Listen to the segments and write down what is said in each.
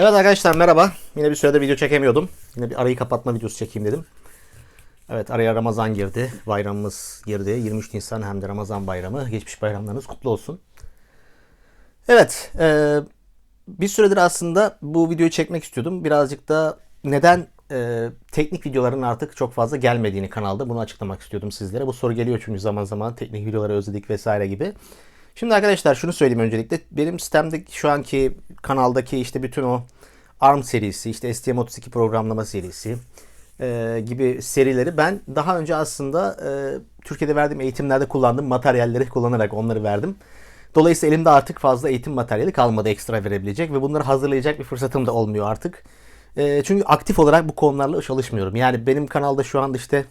Evet arkadaşlar merhaba. Yine bir sürede video çekemiyordum. Yine bir arayı kapatma videosu çekeyim dedim. Evet araya Ramazan girdi. Bayramımız girdi. 23 Nisan hem de Ramazan bayramı. Geçmiş bayramlarınız kutlu olsun. Evet. e, bir süredir aslında bu videoyu çekmek istiyordum. Birazcık da neden e, teknik videoların artık çok fazla gelmediğini kanalda bunu açıklamak istiyordum sizlere. Bu soru geliyor çünkü zaman zaman teknik videoları özledik vesaire gibi. Şimdi arkadaşlar şunu söyleyeyim öncelikle. Benim sistemdeki şu anki kanaldaki işte bütün o ARM serisi, işte STM32 programlama serisi e, gibi serileri ben daha önce aslında e, Türkiye'de verdiğim eğitimlerde kullandığım materyalleri kullanarak onları verdim. Dolayısıyla elimde artık fazla eğitim materyali kalmadı ekstra verebilecek ve bunları hazırlayacak bir fırsatım da olmuyor artık. E, çünkü aktif olarak bu konularla çalışmıyorum. Yani benim kanalda şu anda işte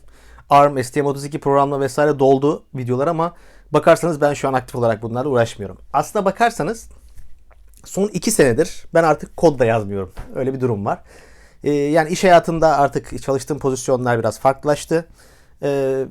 ARM, STM32 programla vesaire doldu videolar ama bakarsanız ben şu an aktif olarak bunlarla uğraşmıyorum. Aslına bakarsanız son 2 senedir ben artık kod da yazmıyorum. Öyle bir durum var. Ee, yani iş hayatımda artık çalıştığım pozisyonlar biraz farklılaştı. Ee,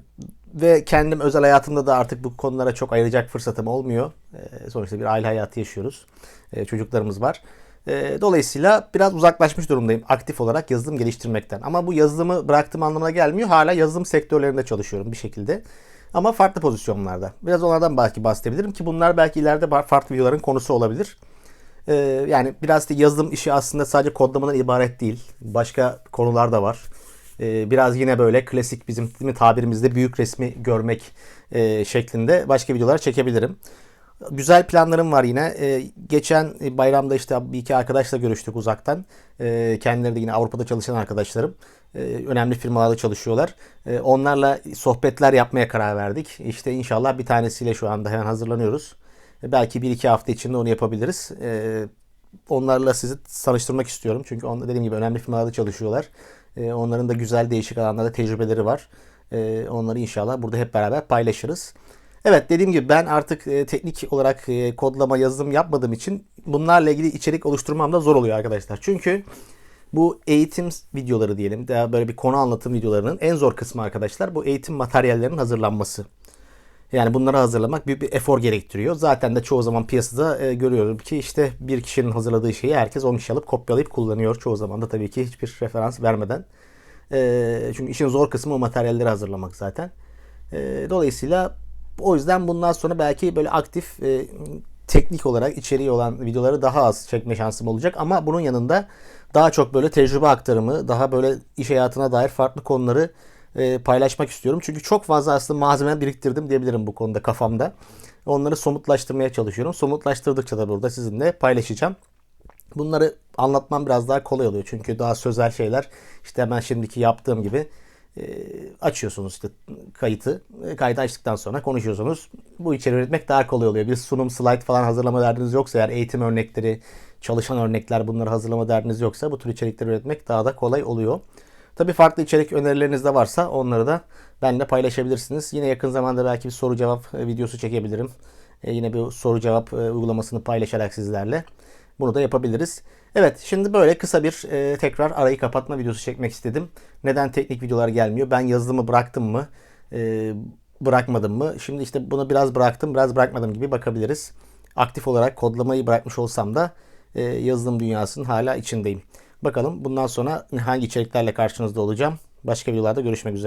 ve kendim özel hayatımda da artık bu konulara çok ayıracak fırsatım olmuyor. Ee, sonuçta bir aile hayatı yaşıyoruz. Ee, çocuklarımız var. Ee, dolayısıyla biraz uzaklaşmış durumdayım aktif olarak yazılım geliştirmekten. Ama bu yazılımı bıraktığım anlamına gelmiyor. Hala yazılım sektörlerinde çalışıyorum bir şekilde. Ama farklı pozisyonlarda. Biraz onlardan belki bahsedebilirim ki bunlar belki ileride farklı videoların konusu olabilir. Ee, yani biraz da yazılım işi aslında sadece kodlamadan ibaret değil. Başka konular da var. Ee, biraz yine böyle klasik bizim tabirimizde büyük resmi görmek e, şeklinde başka videolar çekebilirim. Güzel planlarım var yine. Ee, geçen bayramda işte bir iki arkadaşla görüştük uzaktan. Ee, kendileri de yine Avrupa'da çalışan arkadaşlarım. Ee, önemli firmalarda çalışıyorlar. Ee, onlarla sohbetler yapmaya karar verdik. İşte inşallah bir tanesiyle şu anda hemen hazırlanıyoruz. Ee, belki bir iki hafta içinde onu yapabiliriz. Ee, onlarla sizi tanıştırmak istiyorum. Çünkü on, dediğim gibi önemli firmalarda çalışıyorlar. Ee, onların da güzel değişik alanlarda tecrübeleri var. Ee, onları inşallah burada hep beraber paylaşırız. Evet dediğim gibi ben artık e, teknik olarak e, kodlama yazılım yapmadığım için bunlarla ilgili içerik oluşturmam da zor oluyor arkadaşlar. Çünkü bu eğitim videoları diyelim daha böyle bir konu anlatım videolarının en zor kısmı arkadaşlar bu eğitim materyallerinin hazırlanması. Yani bunları hazırlamak büyük bir efor gerektiriyor. Zaten de çoğu zaman piyasada e, görüyorum ki işte bir kişinin hazırladığı şeyi herkes 10 kişi alıp kopyalayıp kullanıyor. Çoğu zaman da tabii ki hiçbir referans vermeden. E, çünkü işin zor kısmı o materyalleri hazırlamak zaten. E, dolayısıyla o yüzden bundan sonra belki böyle aktif e, teknik olarak içeriği olan videoları daha az çekme şansım olacak. Ama bunun yanında daha çok böyle tecrübe aktarımı, daha böyle iş hayatına dair farklı konuları e, paylaşmak istiyorum. Çünkü çok fazla aslında malzeme biriktirdim diyebilirim bu konuda kafamda. Onları somutlaştırmaya çalışıyorum. Somutlaştırdıkça da burada sizinle paylaşacağım. Bunları anlatmam biraz daha kolay oluyor. Çünkü daha sözel şeyler işte hemen şimdiki yaptığım gibi açıyorsunuz işte kayıtı. E, Kaydı açtıktan sonra konuşuyorsunuz. Bu içeriği üretmek daha kolay oluyor. Bir sunum, slide falan hazırlama derdiniz yoksa eğer eğitim örnekleri, çalışan örnekler bunları hazırlama derdiniz yoksa bu tür içerikleri üretmek daha da kolay oluyor. Tabii farklı içerik önerileriniz de varsa onları da benimle paylaşabilirsiniz. Yine yakın zamanda belki bir soru cevap e, videosu çekebilirim. E, yine bir soru cevap uygulamasını paylaşarak sizlerle. Bunu da yapabiliriz. Evet şimdi böyle kısa bir e, tekrar arayı kapatma videosu çekmek istedim. Neden teknik videolar gelmiyor? Ben yazılımı bıraktım mı? E, bırakmadım mı? Şimdi işte bunu biraz bıraktım biraz bırakmadım gibi bakabiliriz. Aktif olarak kodlamayı bırakmış olsam da e, yazılım dünyasının hala içindeyim. Bakalım bundan sonra hangi içeriklerle karşınızda olacağım. Başka videolarda görüşmek üzere.